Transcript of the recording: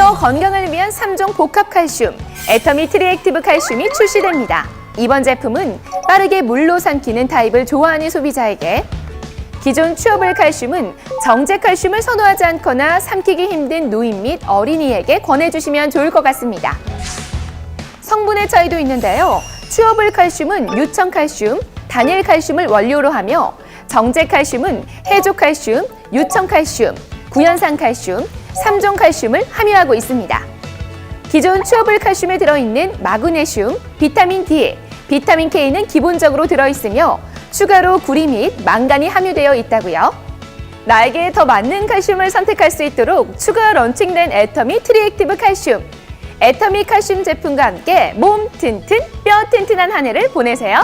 건강을 위한 3종 복합 칼슘, 애터미 트리액티브 칼슘이 출시됩니다. 이번 제품은 빠르게 물로 삼키는 타입을 좋아하는 소비자에게 기존 추어블 칼슘은 정제 칼슘을 선호하지 않거나 삼키기 힘든 노인 및 어린이에게 권해주시면 좋을 것 같습니다. 성분의 차이도 있는데요. 추어블 칼슘은 유청 칼슘, 단일 칼슘을 원료로 하며 정제 칼슘은 해조 칼슘, 유청 칼슘, 구연산 칼슘, 삼종 칼슘을 함유하고 있습니다. 기존 추어블 칼슘에 들어있는 마그네슘, 비타민 D, 비타민 K는 기본적으로 들어있으며 추가로 구리 및 망간이 함유되어 있다고요. 나에게 더 맞는 칼슘을 선택할 수 있도록 추가 런칭된 애터미 트리액티브 칼슘. 애터미 칼슘 제품과 함께 몸 튼튼, 뼈 튼튼한 한 해를 보내세요.